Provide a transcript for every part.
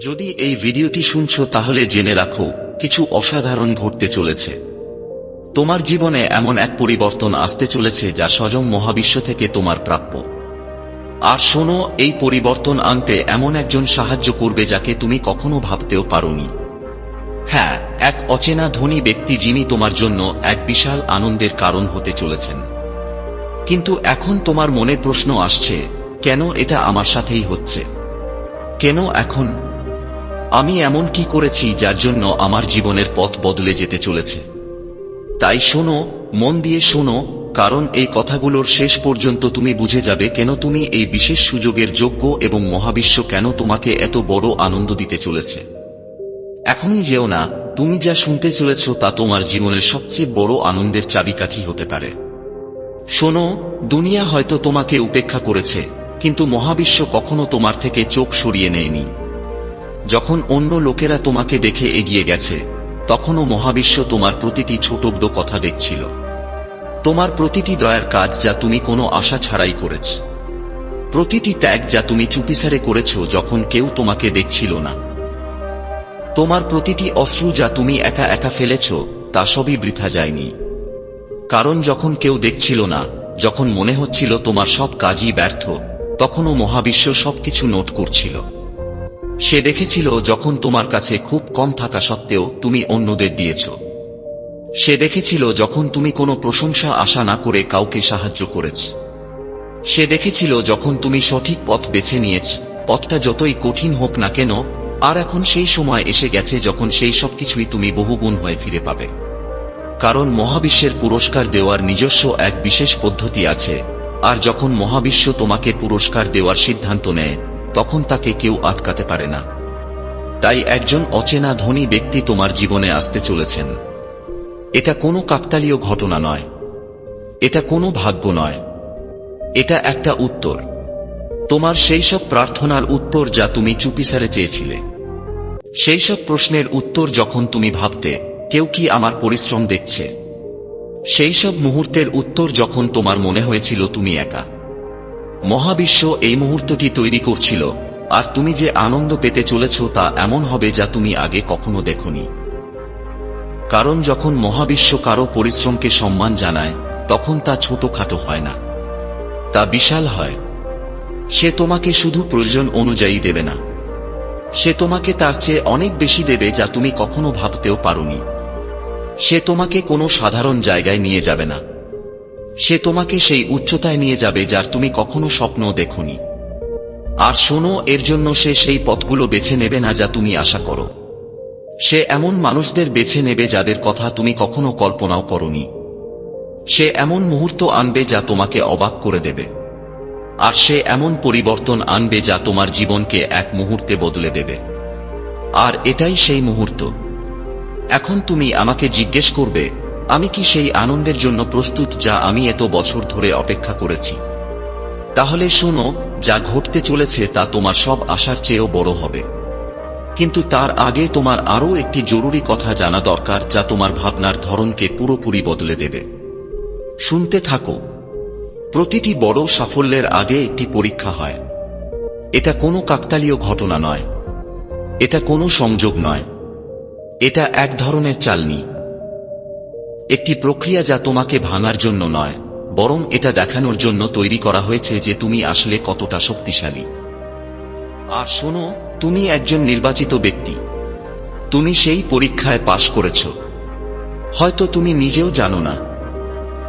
যদি এই ভিডিওটি শুনছো তাহলে জেনে রাখো, কিছু অসাধারণ ঘটতে চলেছে। তোমার জীবনে এমন এক পরিবর্তন আসতে চলেছে যা স্বয়ং মহাবিশ্ব থেকে তোমার প্রাপ্য। আর শোনো, এই পরিবর্তন আনতে এমন একজন সাহায্য করবে যাকে তুমি কখনো ভাবতেও পারোনি। হ্যাঁ এক অচেনা ধনী ব্যক্তি যিনি তোমার জন্য এক বিশাল আনন্দের কারণ হতে চলেছেন। কিন্তু এখন তোমার মনে প্রশ্ন আসছে, কেন এটা আমার সাথেই হচ্ছে? কেন এখন আমি এমন কি করেছি যার জন্য আমার জীবনের পথ বদলে যেতে চলেছে? তাই শোনো, মন দিয়ে শোনো, কারণ এই কথাগুলোর শেষ পর্যন্ত তুমি বুঝে যাবে কেন তুমি এই বিশেষ সুযোগের যোগ্য এবং মহাবিশ্ব কেন তোমাকে এত বড় আনন্দ দিতে চলেছে। এখনই যেও না, তুমি যা শুনতে চলেছ তা তোমার জীবনের সবচেয়ে বড় আনন্দের চাবিকাঠি হতে পারে। শোনো, দুনিয়া হয়তো তোমাকে উপেক্ষা করেছে, কিন্তু মহাবিশ্ব কখনো তোমার থেকে চোখ সরিয়ে নেয়নি। যখন অন্য লোকেরা তোমাকে দেখে এগিয়ে গেছে, তখনও মহাবিশ্ব তোমার প্রতিটি ছোটব্দ কথা দেখছিল। তোমার প্রতিটি দয়ার কাজ যা তুমি কোনো আশা ছাড়াই করেছ। প্রতিটি ত্যাগ যা তুমি চুপিসারে করেছ যখন কেউ তোমাকে দেখছিল না। তোমার প্রতিটি অশ্রু যা তুমি একা একা ফেলেছ, তা সবই বৃথা যায়নি। কারণ যখন কেউ দেখছিল না, যখন মনে হচ্ছিল তোমার সব কাজই ব্যর্থ, তখনও মহাবিশ্ব সবকিছু নোট করছিল। সে দেখেছিল যখন তোমার কাছে খুব কম থাকা সত্ত্বেও তুমি অন্যদের দিয়েছ। সে দেখেছিল যখন তুমি কোনো প্রশংসা আশা না করে কাউকে সাহায্য করেছ। সে দেখেছিল যখন তুমি সঠিক পথ বেছে নিয়েছ, পথটা যতই কঠিন হোক না কেন, আর এখন সেই সময় এসে গেছে যখন সেই সব কিছুই তুমি বহুগুণ হয়ে ফিরে পাবে। কারণ মহাবিশ্বের পুরস্কার দেওয়ার নিজস্ব এক বিশেষ পদ্ধতি আছে, আর যখন মহাবিশ্ব তোমাকে পুরস্কার দেওয়ার সিদ্ধান্ত নেয় তখন তাকে কেউ আটকাতে পারে না। তাই একজন অচেনা ধনী ব্যক্তি তোমার জীবনে আসতে চলেছেন। এটা কোনো কাকতালীয় ঘটনা নয়। এটা কোনো ভাগ্য নয়। এটা একটা উত্তর। তোমার সেই সব প্রার্থনার উত্তর যা তুমি চুপিসারে চেয়েছিলে। সেই সব প্রশ্নের উত্তর যখন তুমি ভাবতে, কেউ কি আমার পরিশ্রম দেখছে? সেই সব মুহূর্তের উত্তর যখন তোমার মনে হয়েছিল তুমি একা। মহাবিশ্ব এই মুহূর্তটি তৈরি করছিল, আর তুমি যে আনন্দ পেতে চলেছ তা এমন হবে যা তুমি আগে কখনো দেখনি। কারণ যখন মহাবিশ্ব কারও পরিশ্রমকে সম্মান জানায়, তখন তা ছোটখাটো হয় না। তা বিশাল হয়। সে তোমাকে শুধু প্রয়োজন অনুযায়ী দেবে না। সে তোমাকে তার চেয়ে অনেক বেশি দেবে যা তুমি কখনো ভাবতেও পারোনি। সে তোমাকে কোনো সাধারণ জায়গায় নিয়ে যাবে না। সে তোমাকে সেই উচ্চতায় নিয়ে যাবে যার তুমি কখনো স্বপ্ন দেখনি। আর শোনো, এর জন্য সে সেই পথগুলো বেছে নেবে না যা তুমি আশা করো। সে এমন মানুষদের বেছে নেবে যাদের কথা তুমি কখনো কল্পনাও করনি। সে এমন মুহূর্ত আনবে যা তোমাকে অবাক করে দেবে। আর সে এমন পরিবর্তন আনবে যা তোমার জীবনকে এক মুহূর্তে বদলে দেবে। আর এটাই সেই মুহূর্ত। এখন তুমি আমাকে জিজ্ঞেস করবে আমি কি সেই আনন্দের জন্য প্রস্তুত যা আমি এত বছর ধরে অপেক্ষা করেছি? তাহলে শোনো, যা ঘটতে চলেছে তা তোমার সব আশার চেয়েও বড় হবে। কিন্তু তার আগে তোমার আরও একটি জরুরি কথা জানা দরকার যা তোমার ভাবনার ধরনকে পুরোপুরি বদলে দেবে। শুনতে থাকো। প্রতিটি বড় সাফল্যের আগে একটি পরীক্ষা হয়। এটা কোনো কাকতালীয় ঘটনা নয়। এটা কোনো সংযোগ নয়। এটা এক ধরনের চালনি। একটি প্রক্রিয়া যা তোমাকে ভাঙার জন্য নয়, বরং এটা দেখানোর জন্য তৈরি করা হয়েছে যে তুমি আসলে কতটা শক্তিশালী। আর শোনো, তুমি একজন নির্বাচিত ব্যক্তি। তুমি সেই পরীক্ষায় পাশ করেছ। হয়তো তুমি নিজেও জানো না।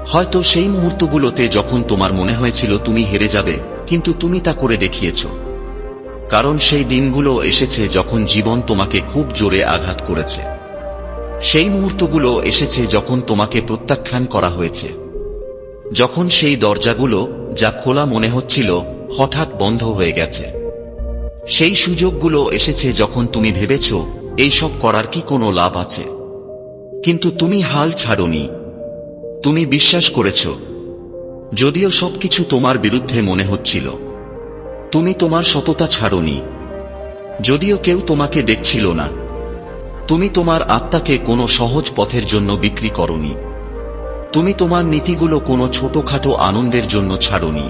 হয়তো সেই মুহূর্তগুলোতে যখন তোমার মনে হয়েছিল তুমি হেরে যাবে, কিন্তু তুমি তা করে দেখিয়েছ। কারণ সেই দিনগুলো এসেছে যখন জীবন তোমাকে খুব জোরে আঘাত করেছে। সেই মুহূর্তগুলো এসেছে যখন তোমাকে প্রত্যাখ্যান করা হয়েছে। যখন সেই দরজাগুলো, যা খোলা মনে হচ্ছিল, হঠাৎ বন্ধ হয়ে গেছে। সেই সুযোগগুলো এসেছে যখন তুমি ভেবেছ, এইসব করার কি কোনো লাভ আছে? কিন্তু তুমি হাল ছাড়নি। তুমি বিশ্বাস করেছ। যদিও সবকিছু তোমার বিরুদ্ধে মনে হচ্ছিল। তুমি তোমার সততা ছাড়নি। যদিও কেউ তোমাকে দেখছিল না। তুমি তোমার আত্মাকে কোনো সহজ পথের জন্য বিক্রি করনি। তুমি তোমার নীতিগুলো কোনো ছোটখাটো আনন্দের জন্য ছাড়নি।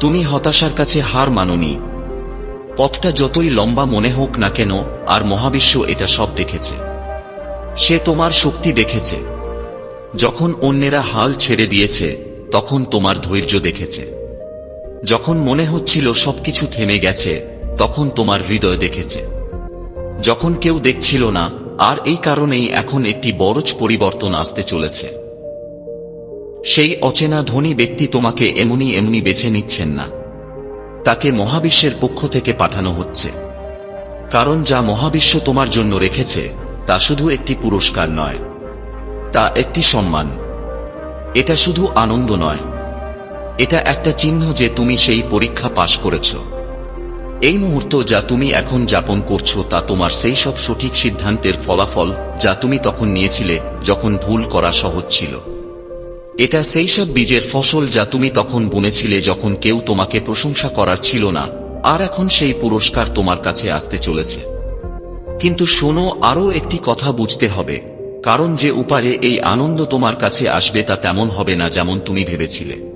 তুমি হতাশার কাছে হার মাননি। পথটা যতই লম্বা মনে হোক না কেন, আর মহাবিশ্ব এটা সব দেখেছে। সে তোমার শক্তি দেখেছে। যখন অন্যেরা হাল ছেড়ে দিয়েছে, তখন তোমার ধৈর্য দেখেছে। যখন মনে হচ্ছিল সবকিছু থেমে গেছে, তখন তোমার হৃদয় দেখেছে। যখন কেউ দেখছিল না, আর এই কারণেই এখন একটি বড়জ পরিবর্তন আসতে চলেছে। সেই অচেনা ধনী ব্যক্তি তোমাকে এমনি এমনি বেছে নিচ্ছেন না। তাকে মহাবিশ্বের পক্ষ থেকে পাঠানো হচ্ছে। কারণ যা মহাবিশ্ব তোমার জন্য রেখেছে, তা শুধু একটি পুরস্কার নয়, তা একটি সম্মান। এটা শুধু আনন্দ নয়, এটা একটা চিহ্ন যে তুমি সেই পরীক্ষা পাশ করেছ। এই মুহূর্ত যা তুমি এখন যাপন করছ তা তোমার সেই সব সঠিক সিদ্ধান্তের ফলাফল যা তুমি তখন নিয়েছিলে যখন ভুল করা সহজ ছিল। এটা সেই সব বীজের ফসল যা তুমি তখন বুনেছিলে যখন কেউ তোমাকে প্রশংসা করার ছিল না, আর এখন সেই পুরস্কার তোমার কাছে আসতে চলেছে। কিন্তু শোনো, আরও একটি কথা বুঝতে হবে, কারণ যে উপারে এই আনন্দ তোমার কাছে আসবে তা তেমন হবে না যেমন তুমি ভেবেছিলে।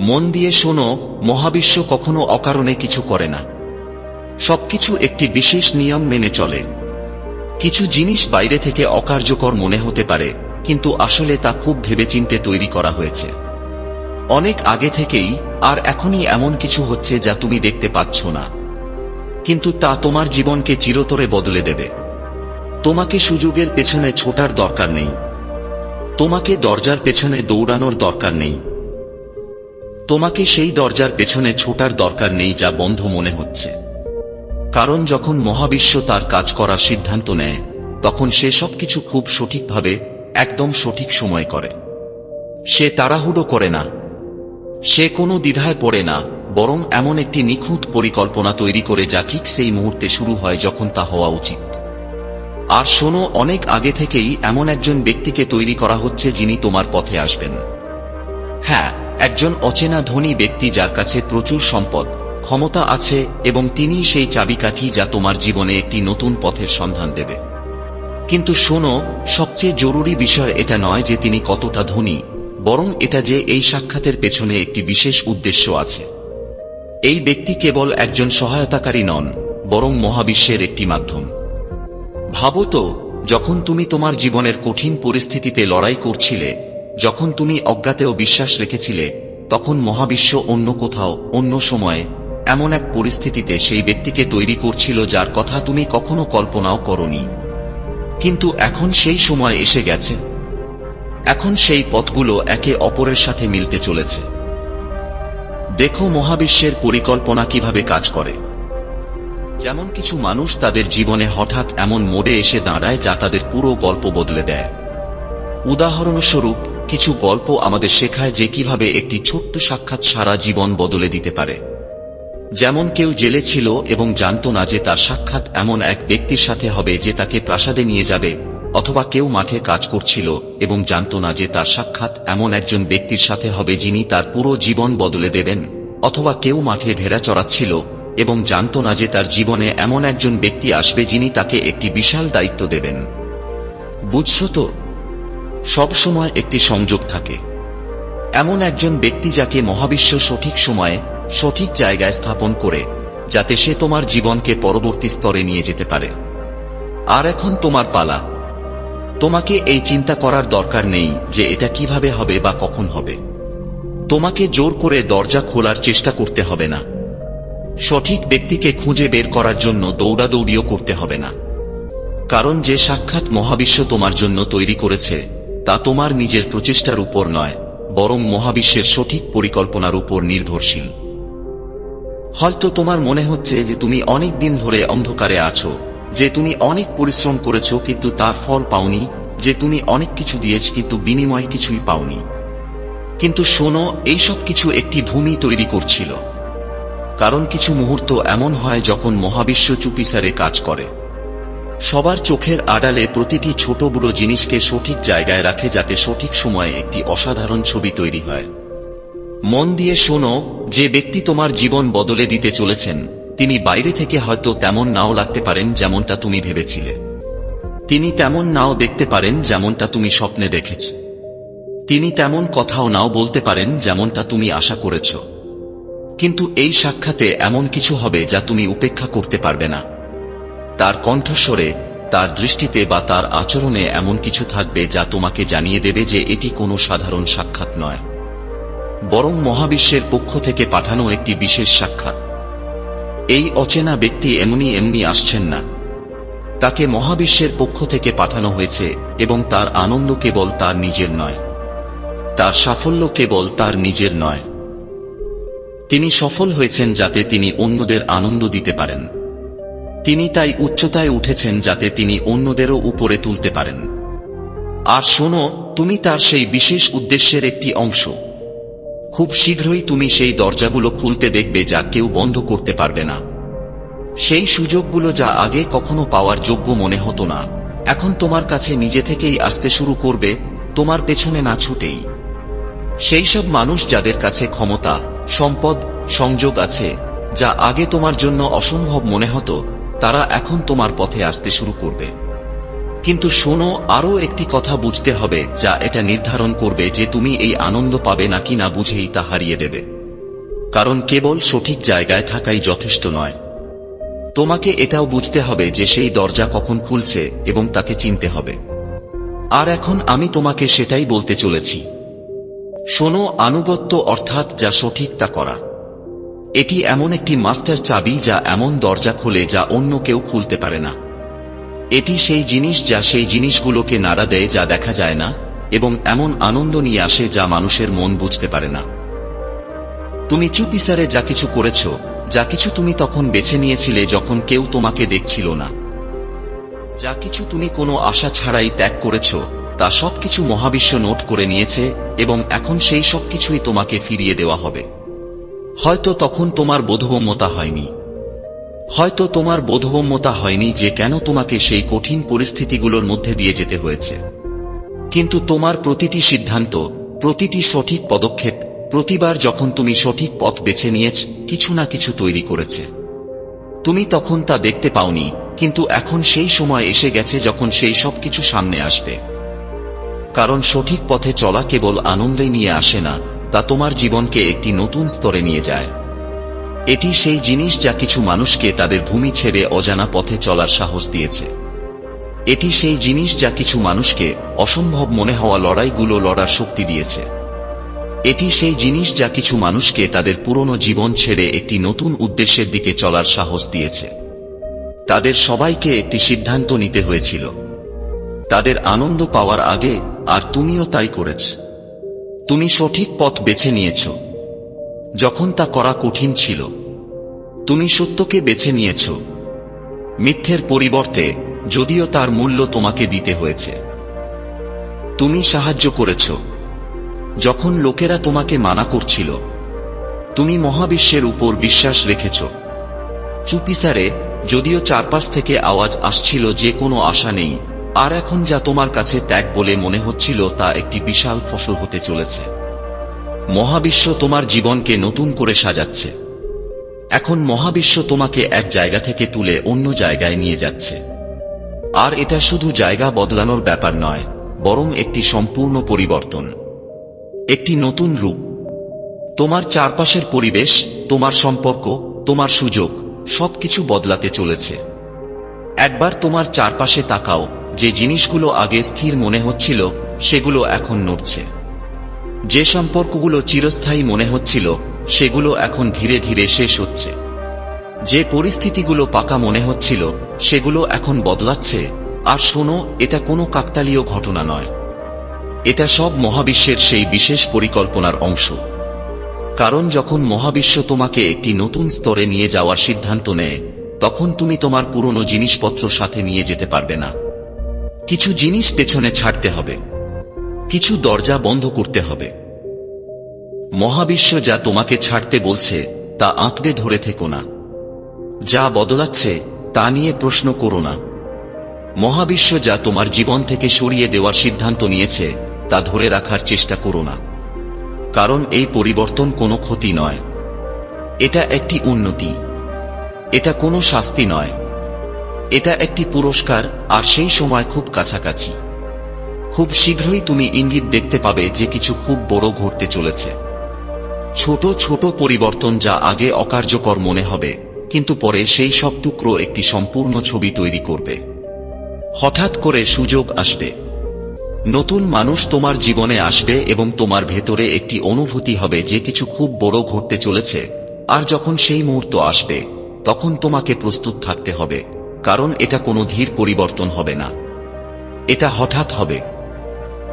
মন দিয়ে শোনো, মহাবিশ্ব কখনো অকারণে কিছু করে না। সবকিছু একটি বিশেষ নিয়ম মেনে চলে। কিছু জিনিস বাইরে থেকে অকার্যকর মনে হতে পারে, কিন্তু আসলে তা খুব ভেবেচিন্তে তৈরি করা হয়েছে। অনেক আগে থেকেই, আর এখনই এমন কিছু হচ্ছে যা তুমি দেখতে পাচ্ছ না। কিন্তু তা তোমার জীবনকে চিরতরে বদলে দেবে। তোমাকে সুযোগের পেছনে ছোটার দরকার নেই। তোমাকে দরজার পেছনে দৌড়ানোর দরকার নেই। তোমাকে সেই দরজার পেছনে ছোটার দরকার নেই যা বন্ধ মনে হচ্ছে। কারণ যখন মহাবিশ্ব তার কাজ করার সিদ্ধান্ত নেয়, তখন সে সবকিছু খুব সঠিকভাবে, একদম সঠিক সময় করে। সে তাড়াহুড়ো করে না। সে কোনো দ্বিধায় পড়ে না, বরং এমন একটি নিখুঁত পরিকল্পনা তৈরি করে যা ঠিক সেই মুহূর্তে শুরু হয় যখন তা হওয়া উচিত। আর শোনো, অনেক আগে থেকেই এমন একজন ব্যক্তিকে তৈরি করা হচ্ছে যিনি তোমার পথে আসবেন। হ্যাঁ একজন অচেনা ধনী ব্যক্তি যার কাছে প্রচুর সম্পদ, ক্ষমতা আছে এবং তিনি সেই চাবিকাঠি যা তোমার জীবনে একটি নতুন পথের সন্ধান দেবে। কিন্তু শোনো, সবচেয়ে জরুরি বিষয় এটা নয় যে তিনি কতটা ধনী, বরং এটা যে এই সাক্ষাতের পেছনে একটি বিশেষ উদ্দেশ্য আছে। এই ব্যক্তি কেবল একজন সহায়তাকারী নন, বরং মহাবিশ্বের একটি মাধ্যম। ভাবো তো, যখন তুমি তোমার জীবনের কঠিন পরিস্থিতিতে লড়াই করছিলে যখন তুমি অজ্ঞাতেও বিশ্বাস রেখেছিলে, তখন মহাবিশ্ব অন্য কোথাও, অন্য সময়ে, এমন এক পরিস্থিতিতে সেই ব্যক্তিকে তৈরি করছিল যার কথা তুমি কখনো কল্পনাও করনি। কিন্তু এখন সেই সময় এসে গেছে। এখন সেই পথগুলো একে অপরের সাথে মিলতে চলেছে। দেখো মহাবিশ্বের পরিকল্পনা কীভাবে কাজ করে। যেমন কিছু মানুষ তাদের জীবনে হঠাৎ এমন মোড়ে এসে দাঁড়ায় যা তাদের পুরো গল্প বদলে দেয়। উদাহরণস্বরূপ কিছু গল্প আমাদের শেখায় যে কীভাবে একটি ছোট্ট সাক্ষাৎ সারা জীবন বদলে দিতে পারে। যেমন কেউ জেলে ছিল এবং জানত না যে তার সাক্ষাৎ এমন এক ব্যক্তির সাথে হবে যে তাকে প্রাসাদে নিয়ে যাবে, অথবা কেউ মাঠে কাজ করছিল এবং জানত না যে তার সাক্ষাৎ এমন একজন ব্যক্তির সাথে হবে যিনি তার পুরো জীবন বদলে দেবেন, অথবা কেউ মাঠে ভেড়া চড়াচ্ছিল এবং জানত না যে তার জীবনে এমন একজন ব্যক্তি আসবে যিনি তাকে একটি বিশাল দায়িত্ব দেবেন। বুঝছ তো? সব সময় একটি সংযোগ থাকে। এমন একজন ব্যক্তি যাকে মহাবিশ্ব সঠিক সময়ে, সঠিক জায়গায় স্থাপন করে, যাতে সে তোমার জীবনকে পরবর্তী স্তরে নিয়ে যেতে পারে। আর এখন তোমার পালা। তোমাকে এই চিন্তা করার দরকার নেই যে এটা কীভাবে হবে বা কখন হবে। তোমাকে জোর করে দরজা খোলার চেষ্টা করতে হবে না। সঠিক ব্যক্তিকে খুঁজে বের করার জন্য দৌড়াদৌড়িও করতে হবে না। কারণ যে সাক্ষাৎ মহাবিশ্ব তোমার জন্য তৈরি করেছে তা তোমার নিজের প্রচেষ্টার উপর নয়, বরং মহাবিশ্বের সঠিক পরিকল্পনার উপর নির্ভরশীল। হয়তো তোমার মনে হচ্ছে যে তুমি অনেক দিন ধরে অন্ধকারে আছো, যে তুমি অনেক পরিশ্রম করেছ কিন্তু তার ফল পাওনি, যে তুমি অনেক কিছু দিয়েছ কিন্তু বিনিময়ে কিছুই পাওনি। কিন্তু শোনো, এইসব কিছু একটি ভূমি তৈরি করছিল। কারণ কিছু মুহূর্ত এমন হয় যখন মহাবিশ্ব চুপিসারে কাজ করে। সবার চোখের আড়ালে প্রতিটি ছোট বড় জিনিসকে সঠিক জায়গায় রাখে যাতে সঠিক সময়ে একটি অসাধারণ ছবি তৈরি হয়। মন দিয়ে শোনো, যে ব্যক্তি তোমার জীবন বদলে দিতে চলেছেন, তিনি বাইরে থেকে হয়তো তেমন নাও লাগতে পারেন যেমনটা তুমি ভেবেছিলে। তিনি তেমন নাও দেখতে পারেন যেমনটা তুমি স্বপ্নে দেখেছ। তিনি তেমন কথাও নাও বলতে পারেন যেমনটা তুমি আশা করেছ। কিন্তু এই সাক্ষাতে এমন কিছু হবে যা তুমি উপেক্ষা করতে পারবে না। তার কণ্ঠস্বরে, তার দৃষ্টিতে বা তার আচরণে এমন কিছু থাকবে যা তোমাকে জানিয়ে দেবে যে এটি কোনো সাধারণ সাক্ষাৎ নয়। বরং মহাবিশ্বের পক্ষ থেকে পাঠানো একটি বিশেষ সাক্ষাৎ। এই অচেনা ব্যক্তি এমনি এমনি আসছেন না। তাকে মহাবিশ্বের পক্ষ থেকে পাঠানো হয়েছে এবং তার আনন্দ কেবল তার নিজের নয়। তার সাফল্য কেবল তার নিজের নয়। তিনি সফল হয়েছেন যাতে তিনি অন্যদের আনন্দ দিতে পারেন। তিনি তাই উচ্চতায় উঠেছেন যাতে তিনি অন্যদেরও উপরে তুলতে পারেন। আর শোনো, তুমি তার সেই বিশেষ উদ্দেশ্যের একটি অংশ। খুব শীঘ্রই তুমি সেই দরজাগুলো খুলতে দেখবে যা কেউ বন্ধ করতে পারবে না। সেই সুযোগগুলো যা আগে কখনো পাওয়ার যোগ্য মনে হতো না, এখন তোমার কাছে নিজে থেকেই আসতে শুরু করবে, তোমার পেছনে না ছুটেই। সেই সব মানুষ যাদের কাছে ক্ষমতা, সম্পদ, সংযোগ আছে, যা আগে তোমার জন্য অসম্ভব মনে হতো তারা এখন তোমার পথে আসতে শুরু করবে। কিন্তু শোনো, আরও একটি কথা বুঝতে হবে, যা এটা নির্ধারণ করবে যে তুমি এই আনন্দ পাবে নাকি না বুঝেই তা হারিয়ে দেবে। কারণ কেবল সঠিক জায়গায় থাকাই যথেষ্ট নয়। তোমাকে এটাও বুঝতে হবে যে সেই দরজা কখন খুলছে এবং তাকে চিনতে হবে। আর এখন আমি তোমাকে সেটাই বলতে চলেছি। শোনো, আনুগত্য অর্থাৎ যা সঠিক তা করা। এটি এমন একটি মাস্টার চাবি যা এমন দরজা খোলে যা অন্য কেউ খুলতে পারে না। এটি সেই জিনিস যা সেই জিনিসগুলোকে নাড়া দেয় যা দেখা যায় না, এবং এমন আনন্দ নিয়ে আসে যা মানুষের মন বুঝতে পারে না। তুমি চুপিসারে যা কিছু করেছ, যা কিছু তুমি তখন বেছে নিয়েছিলে যখন কেউ তোমাকে দেখছিল না। যা কিছু তুমি কোনো আশা ছাড়াই ত্যাগ করেছ, তা সবকিছু মহাবিশ্ব নোট করে নিয়েছে, এবং এখন সেই সব কিছুই তোমাকে ফিরিয়ে দেওয়া হবে। হয়তো তখন তোমার বোধগম্যতা হয়নি। হয়তো তোমার বোধগম্যতা হয়নি যে কেন তোমাকে সেই কঠিন পরিস্থিতিগুলোর মধ্যে দিয়ে যেতে হয়েছে। কিন্তু তোমার প্রতিটি সিদ্ধান্ত, প্রতিটি সঠিক পদক্ষেপ, প্রতিবার যখন তুমি সঠিক পথ বেছে নিয়েছ, কিছু না কিছু তৈরি করেছে। তুমি তখন তা দেখতে পাওনি, কিন্তু এখন সেই সময় এসে গেছে যখন সেই সব কিছু সামনে আসবে। কারণ সঠিক পথে চলা কেবল আনন্দে নিয়ে আসে না তা তোমার জীবনকে একটি নতুন স্তরে নিয়ে যায়। এটি সেই জিনিস যা কিছু মানুষকে তাদের ভূমি ছেড়ে অজানা পথে চলার সাহস দিয়েছে। এটি সেই জিনিস যা কিছু মানুষকে অসম্ভব মনে হওয়া লড়াইগুলো লড়ার শক্তি দিয়েছে। এটি সেই জিনিস যা কিছু মানুষকে তাদের পুরনো জীবন ছেড়ে একটি নতুন উদ্দেশ্যের দিকে চলার সাহস দিয়েছে। তাদের সবাইকে একটি সিদ্ধান্ত নিতে হয়েছিল। তাদের আনন্দ পাওয়ার আগে, আর তুমিও তাই করেছ। তুমি সঠিক পথ বেছে নিয়েছ। যখন তা করা কঠিন ছিল, তুমি সত্যকে বেছে নিয়েছ। মিথ্যের পরিবর্তে যদিও তার মূল্য তোমাকে দিতে হয়েছে। তুমি সাহায্য করেছ। যখন লোকেরা তোমাকে মানা করছিল, তুমি মহাবিশ্বের উপর বিশ্বাস রেখেছ। চুপিসারে, যদিও চারপাশ থেকে আওয়াজ আসছিল যে কোনো আশা নেই আর এখন যা তোমার কাছে ত্যাগ বলে মনে হচ্ছিল তা একটি বিশাল ফসল হতে চলেছে। মহাবিশ্ব তোমার জীবনকে নতুন করে সাজাচ্ছে। এখন মহাবিশ্ব তোমাকে এক জায়গা থেকে তুলে অন্য জায়গায় নিয়ে যাচ্ছে। আর এটা শুধু জায়গা বদলানোর ব্যাপার নয়, বরং একটি সম্পূর্ণ পরিবর্তন। একটি নতুন রূপ। তোমার চারপাশের পরিবেশ, তোমার সম্পর্ক, তোমার সুযোগ, সবকিছু বদলাতে চলেছে। একবার তোমার চারপাশে তাকাও যে জিনিসগুলো আগে স্থির মনে হচ্ছিল, সেগুলো এখন নড়ছে। যে সম্পর্কগুলো চিরস্থায়ী মনে হচ্ছিল, সেগুলো এখন ধীরে ধীরে শেষ হচ্ছে। যে পরিস্থিতিগুলো পাকা মনে হচ্ছিল, সেগুলো এখন বদলাচ্ছে। আর শোনো, এটা কোনো কাকতালীয় ঘটনা নয়। এটা সব মহাবিশ্বের সেই বিশেষ পরিকল্পনার অংশ। কারণ যখন মহাবিশ্ব তোমাকে একটি নতুন স্তরে নিয়ে যাওয়ার সিদ্ধান্ত নেয়, তখন তুমি তোমার পুরনো জিনিসপত্র সাথে নিয়ে যেতে পারবে না। কিছু জিনিস পেছনে ছাড়তে হবে। কিছু দরজা বন্ধ করতে হবে। মহাবিশ্ব যা তোমাকে ছাড়তে বলছে, তা আঁকড়ে ধরে থেকো না। যা বদলাচ্ছে, তা নিয়ে প্রশ্ন করো না। মহাবিশ্ব যা তোমার জীবন থেকে সরিয়ে দেওয়ার সিদ্ধান্ত নিয়েছে, তা ধরে রাখার চেষ্টা করো না। কারণ এই পরিবর্তন কোনো ক্ষতি নয়। এটা একটি উন্নতি। এটা কোনো শাস্তি নয়। এটা একটি পুরস্কার, আর সেই সময় খুব কাছাকাছি। খুব শীঘ্রই তুমি ইঙ্গিত দেখতে পাবে যে কিছু খুব বড় ঘটতে চলেছে। ছোট ছোট পরিবর্তন যা আগে অকার্যকর মনে হবে, কিন্তু পরে সেই সব টুকরো একটি সম্পূর্ণ ছবি তৈরি করবে। হঠাৎ করে সুযোগ আসবে। নতুন মানুষ তোমার জীবনে আসবে এবং তোমার ভেতরে একটি অনুভূতি হবে যে কিছু খুব বড় ঘটতে চলেছে, আর যখন সেই মুহূর্ত আসবে, তখন তোমাকে প্রস্তুত থাকতে হবে। কারণ এটা কোনো ধীর পরিবর্তন হবে না। এটা হঠাৎ হবে।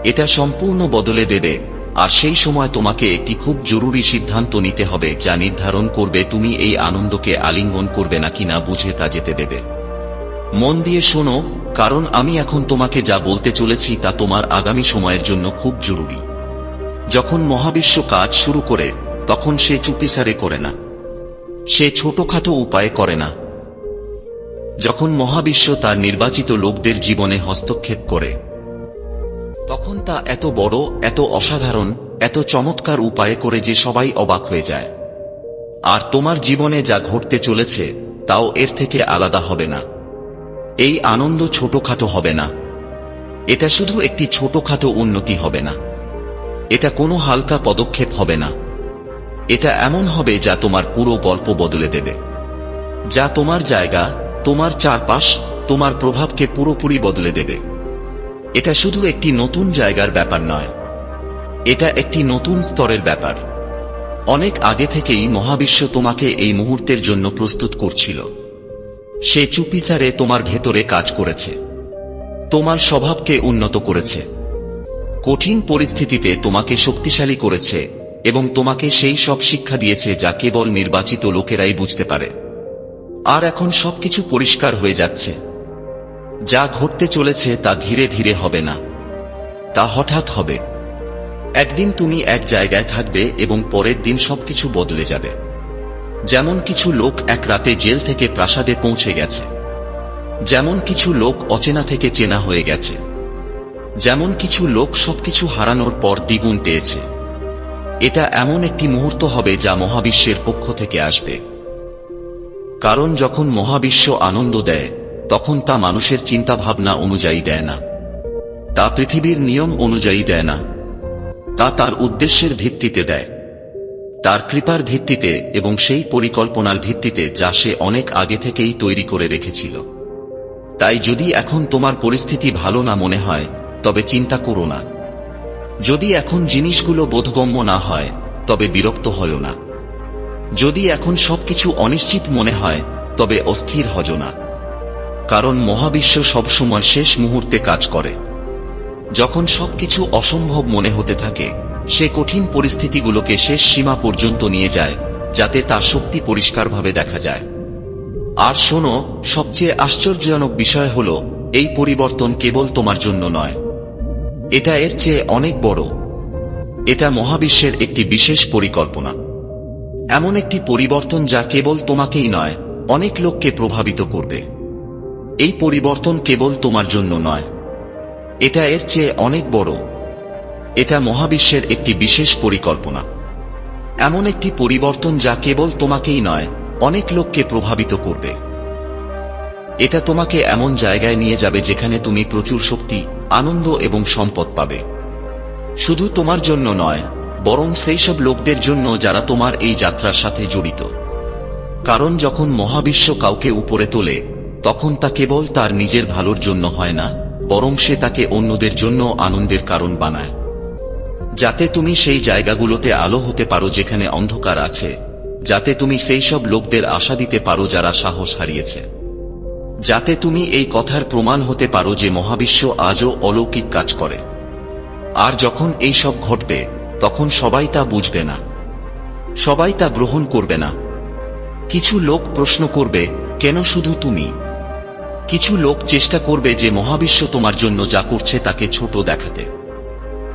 এটা সম্পূর্ণ বদলে দেবে। আর সেই সময় তোমাকে একটি খুব জরুরি সিদ্ধান্ত নিতে হবে, যা নির্ধারণ করবে তুমি এই আনন্দকে আলিঙ্গন করবে নাকি না বুঝে তা যেতে দেবে। মন দিয়ে শোনো, কারণ আমি এখন তোমাকে যা বলতে চলেছি তা তোমার আগামী সময়ের জন্য খুব জরুরি। যখন মহাবিশ্ব কাজ শুরু করে, তখন সে চুপিসারে করে না। সে ছোটখাটো উপায়ে করে না। যখন মহাবিশ্ব তার নির্বাচিত লোকদের জীবনে হস্তক্ষেপ করে, তখন তা এত বড়, এত অসাধারণ, এত চমৎকার উপায়ে করে যে সবাই অবাক হয়ে যায়। আর তোমার জীবনে যা ঘটতে চলেছে, তাও এর থেকে আলাদা হবে না। এই আনন্দ ছোটখাটো হবে না। এটা শুধু একটি ছোটখাটো উন্নতি হবে না। এটা কোনো হালকা পদক্ষেপ হবে না। এটা এমন হবে যা তোমার পুরো গল্প বদলে দেবে। যা তোমার জায়গা তোমার চারপাশ তোমার প্রভাবকে পুরোপুরি বদলে দেবে। এটা শুধু একটি নতুন জায়গার ব্যাপার নয়। এটা একটি নতুন স্তরের ব্যাপার। অনেক আগে থেকেই মহাবিশ্ব তোমাকে এই মুহূর্তের জন্য প্রস্তুত করছিল। সে চুপিসারে তোমার ভেতরে কাজ করেছে। তোমার স্বভাবকে উন্নত করেছে। কঠিন পরিস্থিতিতে তোমাকে শক্তিশালী করেছে এবং তোমাকে সেই সব শিক্ষা দিয়েছে যা কেবল নির্বাচিত লোকেরাই বুঝতে পারে। আর এখন সবকিছু পরিষ্কার হয়ে যাচ্ছে। যা ঘটতে চলেছে তা ধীরে ধীরে হবে না। তা হঠাৎ হবে। একদিন তুমি এক জায়গায় থাকবে এবং পরের দিন সবকিছু বদলে যাবে। যেমন কিছু লোক এক রাতে জেল থেকে প্রাসাদে পৌঁছে গেছে। যেমন কিছু লোক অচেনা থেকে চেনা হয়ে গেছে। যেমন কিছু লোক সবকিছু হারানোর পর দ্বিগুণ পেয়েছে। এটা এমন একটি মুহূর্ত হবে যা মহাবিশ্বের পক্ষ থেকে আসবে। কারণ যখন মহাবিশ্ব আনন্দ দেয়, তখন তা মানুষের চিন্তাভাবনা অনুযায়ী দেয় না। তা পৃথিবীর নিয়ম অনুযায়ী দেয় না। তা তার উদ্দেশ্যের ভিত্তিতে দেয়। তার কৃপার ভিত্তিতে এবং সেই পরিকল্পনার ভিত্তিতে যা সে অনেক আগে থেকেই তৈরি করে রেখেছিল। তাই যদি এখন তোমার পরিস্থিতি ভালো না মনে হয়, তবে চিন্তা করো না। যদি এখন জিনিসগুলো বোধগম্য না হয়, তবে বিরক্ত হয় না। যদি এখন সবকিছু অনিশ্চিত মনে হয়, তবে অস্থির হজ না। কারণ মহাবিশ্ব সবসময় শেষ মুহূর্তে কাজ করে। যখন সবকিছু অসম্ভব মনে হতে থাকে, সে কঠিন পরিস্থিতিগুলোকে শেষ সীমা পর্যন্ত নিয়ে যায়, যাতে তার শক্তি পরিষ্কারভাবে দেখা যায়। আর শোনো, সবচেয়ে আশ্চর্যজনক বিষয় হল, এই পরিবর্তন কেবল তোমার জন্য নয়। এটা এর চেয়ে অনেক বড়। এটা মহাবিশ্বের একটি বিশেষ পরিকল্পনা। এমন একটি পরিবর্তন যা কেবল তোমাকেই নয়, অনেক লোককে প্রভাবিত করবে। এই পরিবর্তন কেবল তোমার জন্য নয়। এটা এর চেয়ে অনেক বড়। এটা মহাবিশ্বের একটি বিশেষ পরিকল্পনা। এমন একটি পরিবর্তন যা কেবল তোমাকেই নয়, অনেক লোককে প্রভাবিত করবে। এটা তোমাকে এমন জায়গায় নিয়ে যাবে যেখানে তুমি প্রচুর শক্তি, আনন্দ এবং সম্পদ পাবে। শুধু তোমার জন্য নয় বরং সেই সব লোকদের জন্য যারা তোমার এই যাত্রার সাথে জড়িত। কারণ যখন মহাবিশ্ব কাউকে উপরে তোলে, তখন তা কেবল তার নিজের ভালোর জন্য হয় না, বরং সে তাকে অন্যদের জন্য আনন্দের কারণ বানায়। যাতে তুমি সেই জায়গাগুলোতে আলো হতে পারো যেখানে অন্ধকার আছে, যাতে তুমি সেই সব লোকদের আশা দিতে পারো যারা সাহস হারিয়েছে। যাতে তুমি এই কথার প্রমাণ হতে পারো যে মহাবিশ্ব আজও অলৌকিক কাজ করে। আর যখন এই সব ঘটবে তখন সবাই তা বুঝবে না। সবাই তা গ্রহণ করবে না। কিছু লোক প্রশ্ন করবে, কেন শুধু তুমি? কিছু লোক চেষ্টা করবে যে মহাবিশ্ব তোমার জন্য যা করছে তাকে ছোট দেখাতে।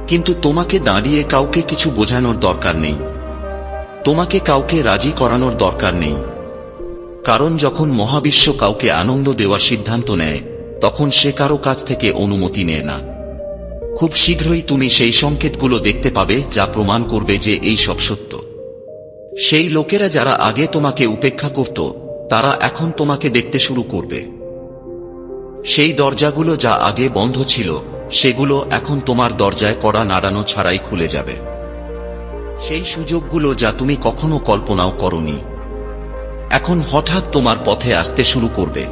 কিন্তু তোমাকে দাঁড়িয়ে কাউকে কিছু বোঝানোর দরকার নেই। তোমাকে কাউকে রাজি করানোর দরকার নেই। কারণ যখন মহাবিশ্ব কাউকে আনন্দ দেওয়ার সিদ্ধান্ত নেয়, তখন সে কারও কাছ থেকে অনুমতি নেয় না। খুব শীঘ্রই তুমি সেই সংকেতগুলো দেখতে পাবে যা প্রমাণ করবে যে এই সব সত্য। সেই লোকেরা যারা আগে তোমাকে উপেক্ষা করত, তারা এখন তোমাকে দেখতে শুরু করবে। সেই দরজাগুলো যা আগে বন্ধ ছিল, সেগুলো এখন তোমার দরজায় করা নাড়ানো ছাড়াই খুলে যাবে। সেই সুযোগগুলো যা তুমি কখনো কল্পনাও করনি, এখন হঠাৎ তোমার পথে আসতে শুরু করবে।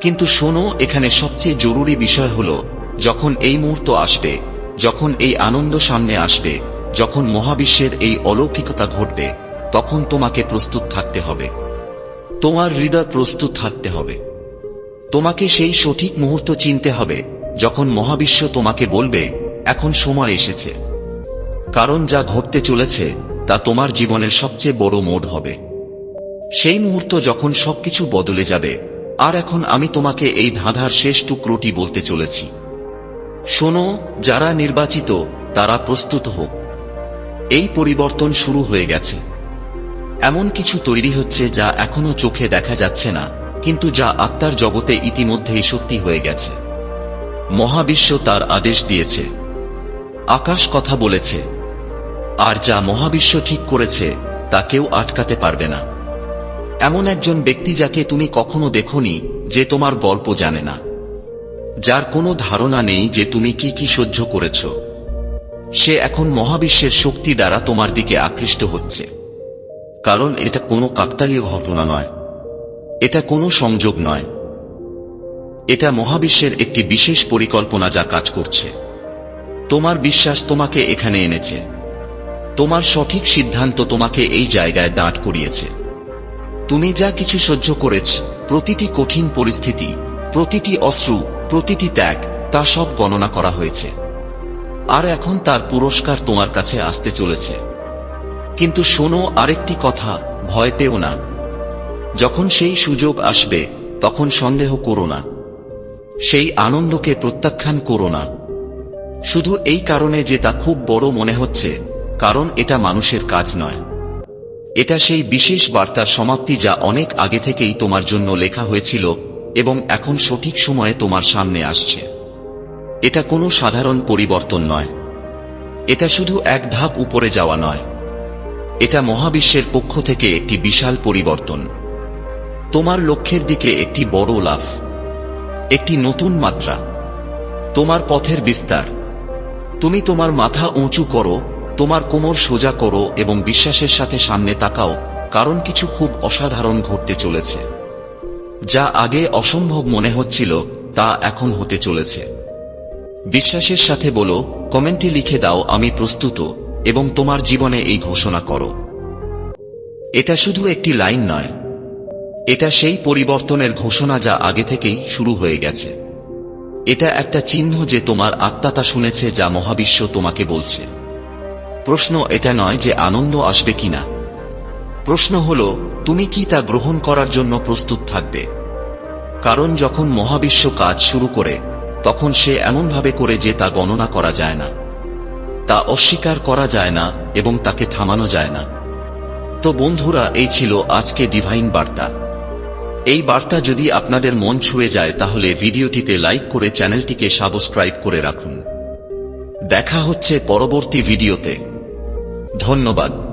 কিন্তু শোনো, এখানে সবচেয়ে জরুরি বিষয় হল যখন এই মুহূর্ত আসবে, যখন এই আনন্দ সামনে আসবে, যখন মহাবিশ্বের এই অলৌকিকতা ঘটবে, তখন তোমাকে প্রস্তুত থাকতে হবে। তোমার হৃদয় প্রস্তুত থাকতে হবে। তোমাকে সেই সঠিক মুহূর্ত চিনতে হবে, যখন মহাবিশ্ব তোমাকে বলবে, এখন সময় এসেছে। কারণ যা ঘটতে চলেছে, তা তোমার জীবনের সবচেয়ে বড় মোড় হবে। সেই মুহূর্ত যখন সবকিছু বদলে যাবে, আর এখন আমি তোমাকে এই ধাঁধার শেষ টুকরোটি বলতে চলেছি। শোনো, যারা নির্বাচিত, তারা প্রস্তুত হোক। এই পরিবর্তন শুরু হয়ে গেছে। এমন কিছু তৈরি হচ্ছে যা এখনও চোখে দেখা যাচ্ছে না, কিন্তু যা আত্মার জগতে ইতিমধ্যেই সত্যি হয়ে গেছে। মহাবিশ্ব তার আদেশ দিয়েছে। আকাশ কথা বলেছে। আর যা মহাবিশ্ব ঠিক করেছে, তা কেউ আটকাতে পারবে না। এমন একজন ব্যক্তি যাকে তুমি কখনো দেখনি, যে তোমার গল্প জানে না। যার কোনো ধারণা নেই যে তুমি কি কি সহ্য করেছ। সে এখন মহাবিশ্বের শক্তি দ্বারা তোমার দিকে আকৃষ্ট হচ্ছে। কারণ এটা কোনো কাকতালীয় ঘটনা নয়। এটা কোনো সংযোগ নয়। এটা মহাবিশ্বের একটি বিশেষ পরিকল্পনা যা কাজ করছে। তোমার বিশ্বাস তোমাকে এখানে এনেছে। তোমার সঠিক সিদ্ধান্ত তোমাকে এই জায়গায় দাঁড় করিয়েছে। তুমি যা কিছু সহ্য করেছ, প্রতিটি কঠিন পরিস্থিতি, প্রতিটি অশ্রু প্রতিটি ত্যাগ তা সব গণনা করা হয়েছে। আর এখন তার পুরস্কার তোমার কাছে আসতে চলেছে। কিন্তু শোনো আরেকটি কথা ভয় পেও না। যখন সেই সুযোগ আসবে, তখন সন্দেহ করো না। সেই আনন্দকে প্রত্যাখ্যান করো না। শুধু এই কারণে যে তা খুব বড় মনে হচ্ছে, কারণ এটা মানুষের কাজ নয়। এটা সেই বিশেষ বার্তার সমাপ্তি যা অনেক আগে থেকেই তোমার জন্য লেখা হয়েছিল এবং এখন সঠিক সময়ে তোমার সামনে আসছে। এটা কোনো সাধারণ পরিবর্তন নয়। এটা শুধু এক ধাপ উপরে যাওয়া নয়। এটা মহাবিশ্বের পক্ষ থেকে একটি বিশাল পরিবর্তন। তোমার লক্ষ্যের দিকে একটি বড় লাভ একটি নতুন মাত্রা। তোমার পথের বিস্তার। তুমি তোমার মাথা উঁচু করো, তোমার কোমর সোজা করো এবং বিশ্বাসের সাথে সামনে তাকাও, কারণ কিছু খুব অসাধারণ ঘটতে চলেছে। যা আগে অসম্ভব মনে হচ্ছিল, তা এখন হতে চলেছে। বিশ্বাসের সাথে বলো, কমেন্টে লিখে দাও, আমি প্রস্তুত, এবং তোমার জীবনে এই ঘোষণা করো। এটা শুধু একটি লাইন নয়। এটা সেই পরিবর্তনের ঘোষণা যা আগে থেকেই শুরু হয়ে গেছে। এটা একটা চিহ্ন যে তোমার আত্মাতা শুনেছে, যা মহাবিশ্ব তোমাকে বলছে। প্রশ্ন এটা নয় যে আনন্দ আসবে কিনা। প্রশ্ন হল, তুমি কি তা গ্রহণ করার জন্য প্রস্তুত থাকবে? কারণ যখন মহাবিশ্ব কাজ শুরু করে, তখন সে এমনভাবে করে যে তা গণনা করা যায় না। তা অস্বীকার করা যায় না এবং তাকে থামানো যায় না। তো বন্ধুরা, এই ছিল আজকে ডিভাইন বার্তা। এই বার্তা যদি আপনাদের মন ছুঁয়ে যায়, তাহলে ভিডিওটিতে লাইক করে চ্যানেলটিকে সাবস্ক্রাইব করে রাখুন। দেখা হচ্ছে পরবর্তী ভিডিওতে। ধন্যবাদ।